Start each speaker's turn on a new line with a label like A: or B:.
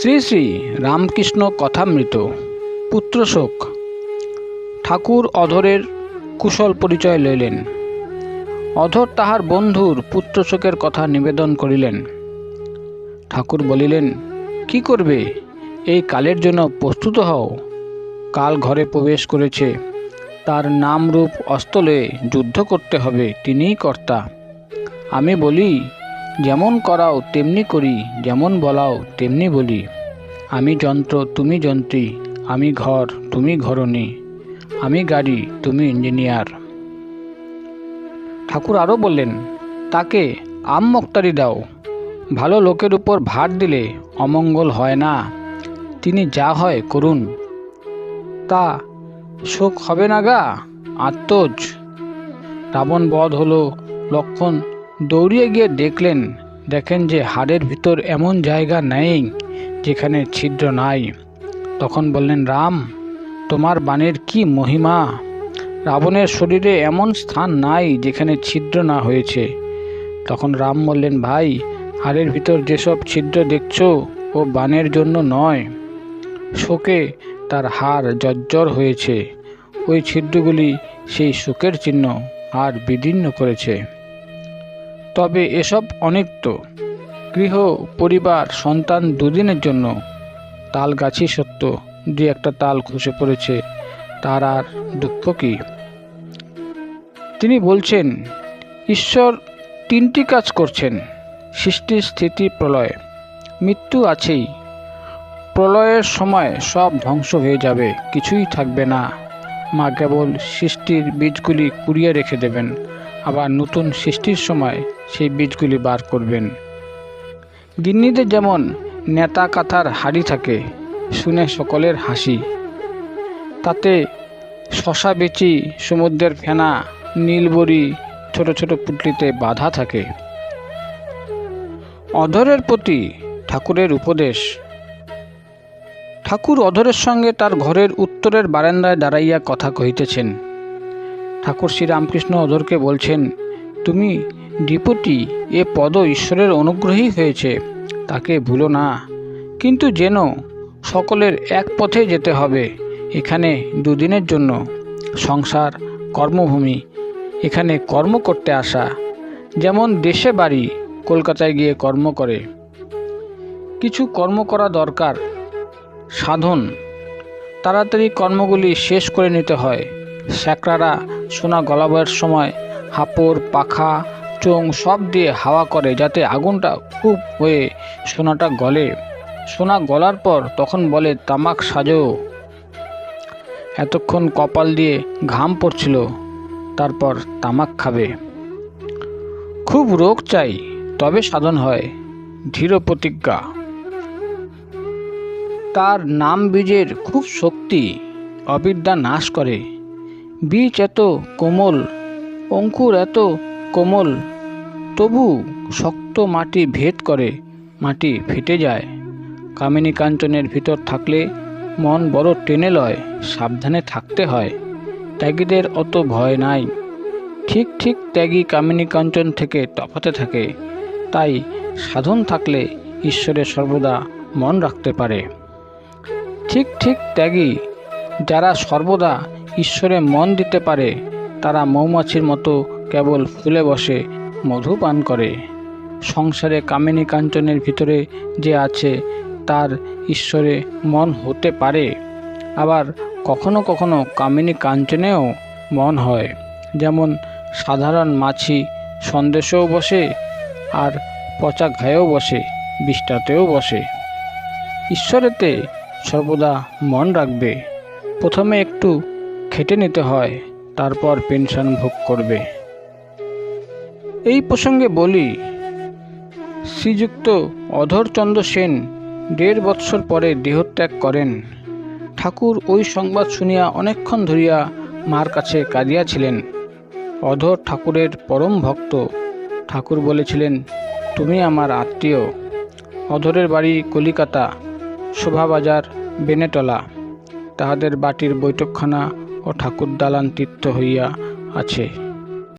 A: শ্রী শ্রী রামকৃষ্ণ কথামৃত, পুত্রশোক। ঠাকুর অধরের কুশল পরিচয় লইলেন। অধর তাহার বন্ধুর পুত্রশোকের কথা নিবেদন করিলেন। ঠাকুর বলিলেন, কি করবে? এই কালের জন্য প্রস্তুত হও। কাল ঘরে প্রবেশ করেছে। তার নামরূপ অস্তলে যুদ্ধ করতে হবে। তিনিই কর্তা। আমি বলি যেমন করাও তেমনি করি, যেমন বলাও তেমনি বলি। আমি যন্ত্র, তুমি যন্ত্রী, আমি ঘর, তুমি ঘরণী, আমি গাড়ি, তুমি ইঞ্জিনিয়ার। ঠাকুর আরও বললেন, তাকে আম মক্তারি দাও। ভালো লোকের উপর ভার দিলে অমঙ্গল হয় না। তিনি যা হয় করুন। তা শোক হবে না গা? আত্মজ। রাবণ বধ হলো, লক্ষণ দৌড়িয়ে গিয়ে দেখলেন, দেখেন যে হাড়ের ভিতর এমন জায়গা নেই যেখানে ছিদ্র নাই। তখন বললেন, রাম, তোমার বাণের কি মহিমা? রাবণের শরীরে এমন স্থান নাই যেখানে ছিদ্র না হয়েছে। তখন রাম বললেন, ভাই, হাড়ের ভিতর যেসব ছিদ্র দেখছ, ও বাণের জন্য নয়। শোকে তার হাড় জর্জর হয়েছে। ওই ছিদ্রগুলি সেই শোকের চিহ্ন আর বিদীর্ণ করেছে। তবে এসব অনিত্য। গৃহ, পরিবার, সন্তান দুদিনের জন্য। তাল গাছই সত্য দুই একটা তাল খসে পড়েছে, তার আর দুঃখ কি? তিনি বলছেন, ঈশ্বর তিনটি কাজ করছেন, সৃষ্টি, স্থিতি, প্রলয়। মৃত্যু আছেই। প্রলয়ের সময় সব ধ্বংস হয়ে যাবে, কিছুই থাকবে না। মা কেবল সৃষ্টির বীজগুলি কুড়িয়ে রেখে দেবেন। আবার নতুন সৃষ্টির সময় সেই বীজগুলি বার করবেন। গিন্নিদের যেমন নেতা কাথার হাড়ি থাকে, শুনে সকলের হাসি। তাতে শশা বেচি সমুদ্রের ফেনা, নীলবরি, ছোট ছোট পুটলিতে বাধা থাকে। অধরের প্রতি ঠাকুরের উপদেশ। ঠাকুর অধরের সঙ্গে তার ঘরের উত্তরের বারান্দায় দাঁড়াইয়া কথা কহিতেছেন। ঠাকুর শ্রীরামকৃষ্ণ অধরকে বলছেন, তুমি ডিপুটি এ পদ ঈশ্বরের অনুগ্রহই হয়েছে, তাকে ভুলো না। কিন্তু যেন সকলের এক পথে যেতে হবে, এখানে দুদিনের জন্য। সংসার, কর্মভূমি, এখানে কর্ম করতে আসা। যেমন দেশে বাড়ি, কলকাতায় গিয়ে কর্ম করে। কিছু কর্ম করা দরকার। সাধন, তাড়াতাড়ি কর্মগুলি শেষ করে নিতে হয়। স্যাকরারা সোনা গলাবার সময় হাপড়, পাখা, চোং সব দিয়ে হাওয়া করে যাতে আগুনটা খুব হয়ে সোনাটা গলে। সোনা গলার পর তখন বলে, তামাক সাজো। এতক্ষণ কপাল দিয়ে ঘাম পড়ছিল, তারপর তামাক খাবে। খুব রোগ চাই, তবে সাধন হয়, ধীর প্রতিজ্ঞা। তার নাম বীজের খুব শক্তি, অবিদ্যা নাশ করে। বীজ এত কোমল, অঙ্কুর এত কোমল, তবু শক্ত মাটি ভেদ করে, মাটি ফেটে যায়। কামিনী কাঞ্চনের ভিতর থাকলে মন বড় টেনে লয়, সাবধানে থাকতে হয়। ত্যাগীদের অত ভয় নাই। ঠিক ঠিক ত্যাগী কামিনী কাঞ্চন থেকে তফাতে থাকে। তাই সাধন থাকলে ঈশ্বরের সর্বদা মন রাখতে পারে। ঠিক ঠিক ত্যাগী যারা সর্বদা ঈশ্বরে মন দিতে পারে, তারা মৌমাছির মতো কেবল ফুলে বসে, মধু পান করে। সংসারে কামিনী কাঞ্চনের ভিতরে যে আছে, তার ঈশ্বরে মন হতে পারে। আবার কখনো কখনো কামিনী কাঞ্চনেও মন হয়, যেমন সাধারণ মাছি সন্দেশেও বসে আর পচা ঘায়েও বসে বিষ্টাতেও বসে। ঈশ্বরেতে সর্বদা মন রাখবে। প্রথমে একটু খেটে নিতে হয়, তারপর পেনশন ভোগ করবে। এই প্রসঙ্গে বলি, শ্রীযুক্ত অধরচন্দ্র সেন দেড় বৎসর পরে দেহত্যাগ করেন। ঠাকুর ওই সংবাদ শুনিয়া অনেকক্ষণ ধরিয়া মার কাছে কাঁদিয়াছিলেন। অধর ঠাকুরের পরম ভক্ত। ঠাকুর বলেছিলেন, তুমি আমার আত্মীয়। অধরের বাড়ি কলিকাতা, শোভাবাজার, বেনেটলা। তাহাদের বাটির বৈঠকখানা ও ঠাকুর দালান তীর্থ হইয়া আছে।